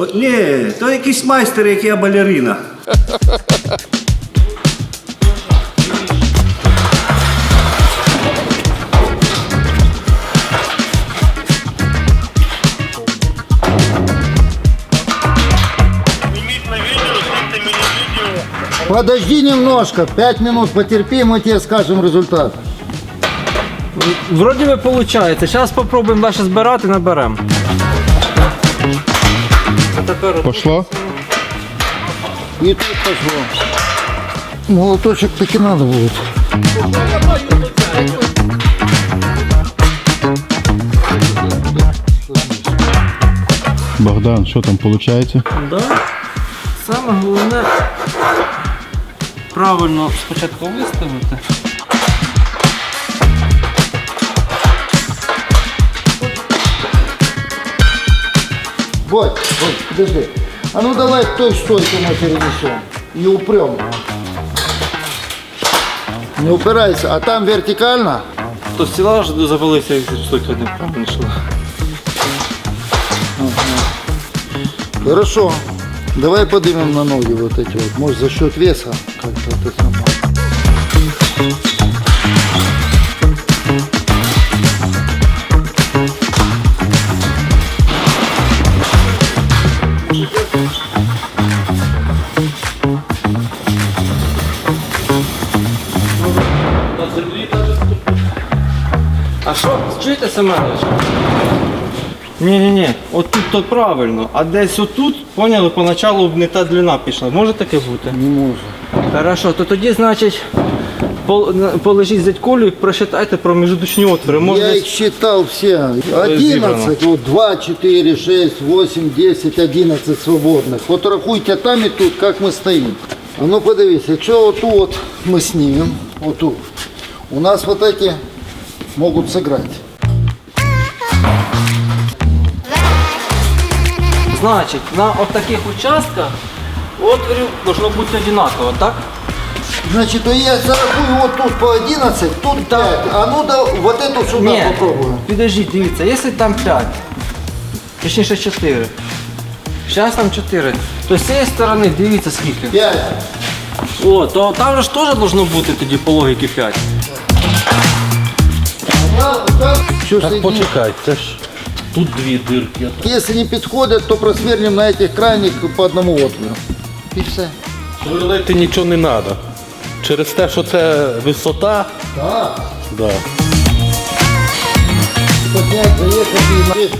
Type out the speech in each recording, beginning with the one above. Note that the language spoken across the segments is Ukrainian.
От, ні, то якийсь майстер, як я балерина. Подожди немножко, 5 минут потерпи, мы тебе скажем результат. Вроді би виходить. Зараз спробуємо далі збирати, наберемо. Тепер Пошло? И тут пошло. Молоточек таки надо будет. Богдан, що там виходить? Да. Саме головне правильно спочатку виставити. Бодь, Бодь, подожди. А ну давай к той стойке мы перенесем. И упрем. Не упирайся, а там вертикально. То стіла ж завалився, як штуки неправильно йшла. Хорошо. Давай поднимем на ноги вот эти вот. Может за счет веса как-то это самое. А що, чуєте Семенович? Ні, ні, ні, отут то правильно, а десь отут, поняли, поначалу не та длина пішла. Може таке бути? Не может. Хорошо, то тоді, значить, пол- на- положіть зятькулю і просчитайте проміжуточні отвори. Може, Я десь- их считал все. Зібрано. 11, вот 2, 4, 6, 8, 10, 11 свободных. Вот рахуйте там и тут, как мы стоим. А ну подивись, якщо оту от ми снимем, оту, у нас вот эти могут сыграть. Значить, на от таких участках отворів должно бути однаково, так? Значит, то я зарахую вот тут по 11, тут Да. 5. А ну да, вот эту сюда Ні, попробуем. підождіть, дивіться, якщо там 5, точніше 4, зараз там 4, то з цієї сторони дивіться скільки. 5. О, то там же ж теж должно бути тоді по логіки 5. Что соединить? Почекай, це ж тут дві дирки. Если не подходят, то просвернем на этих крайних по одному отвору. И все. Сверлити нічого не треба. Через те, що це висота, Так. да.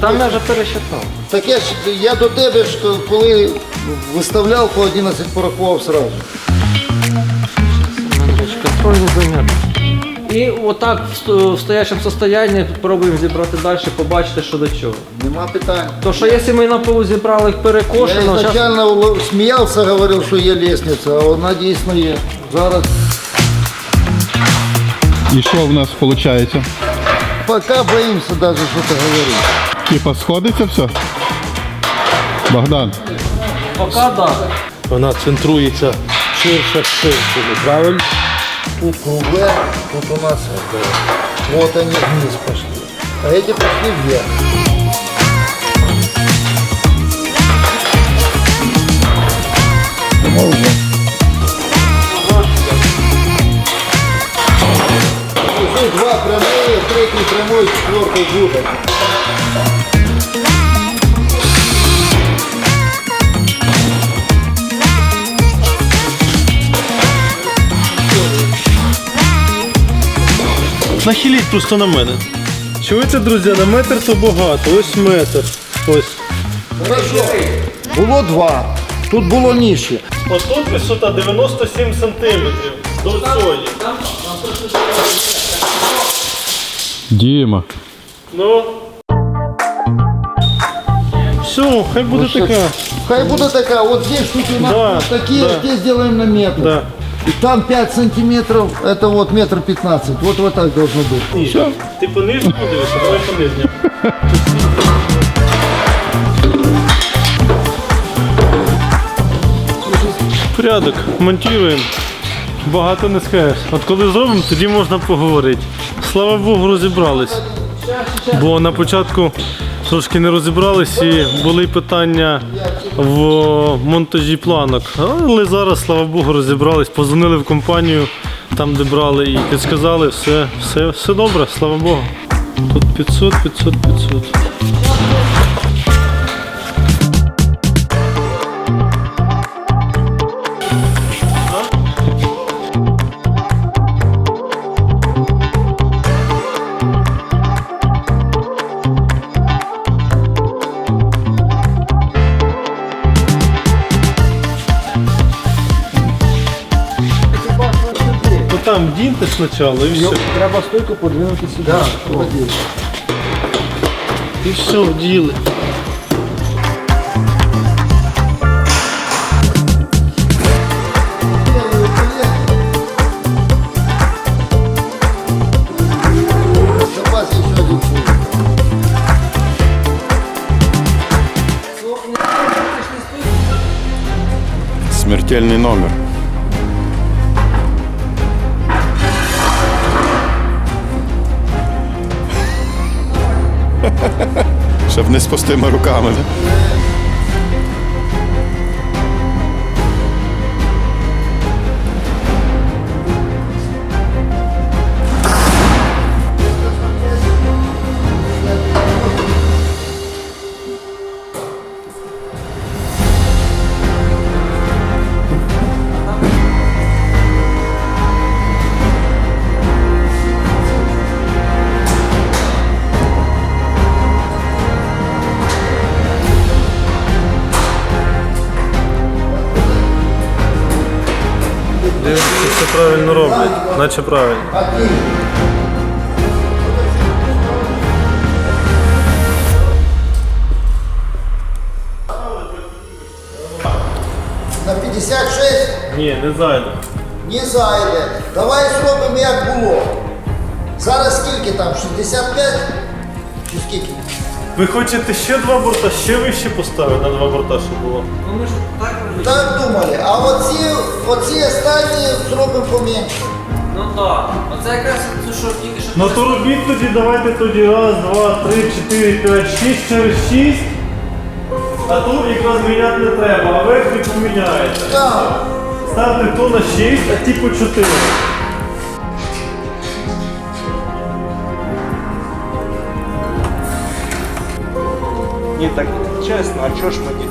Там я вже пересчитав. Так я ж я до тебе ж коли виставляв по 11 порахував сразу. Контрольний замір. І отак в стоячому состоянні пробуємо зібрати далі, побачити, що до чого. Нема питань. То що якщо ми на полу зібрали їх Я перекошено, зараз изначально уло- сміявся, говорив, що є лестниця, а вона дійсно є. Зараз І що в нас виходить? поки боїмося навіть щось говорити. Типа сходиться все? Богдан, поки так. Вона центрується ширше ширше, правильно? Тут кругле, тут у нас это, вот они вниз пошли. А эти пошли вверх. Уже два прямые, третий прямой, четвертый жуток. Нахиліть просто на мене. Чуєте, друзі, на метр то багато. Ось метр. Ось. Хорошо. Було два. Тут було нижче. Отут висота 97 сантиметрів. До цієї. Діма. Ну. Все, хай буде така. Хай буде така, вот здесь тут у нас Да, такие, да. здесь сделаем на метр. Да. И там 5 сантиметров, это вот метр 15. Вот вот так должно быть. Все. Ти по нижньому дивишся, давай по нижньому. Порядок, монтуємо. Багато не скажеш. От коли зробимо, тоді можна поговорити. Слава Богу, розібрались. Бо на початку трошки не розібрались і були питання в монтажі планок. Але зараз, слава Богу, розібрались, позвонили в компанію, там де брали, і підсказали, все, все, все добре, слава Богу. Тут 500, 500, 500. там діньте спочатку і все. Треба стойку подвинути сюди. Молодець. І все, вділи. Запас еще один человек. Смертельний номер. Щоб не з пустими руками. Да? Дивіться, все правильно роблять, наче правильно. На 56 Ні, не зайде. не зайде. Давай зробимо як було. Зараз скільки там? 65? Чи скільки? Ви хочете ще два борта, ще вище поставити на два борта, щоб було? Ну ми ж Так думали. А оці, оці останні зробимо поменше. Ну так. Оце якраз це що тільки що. Ну то робіть тоді, давайте тоді раз, два, три, чотири, п'ять, шість через шість. А тут якраз міняти не треба, а верхній поміняєте. Так. Ставте то на 6, а ті по 4. Ні, так чесно, а чого ж мені?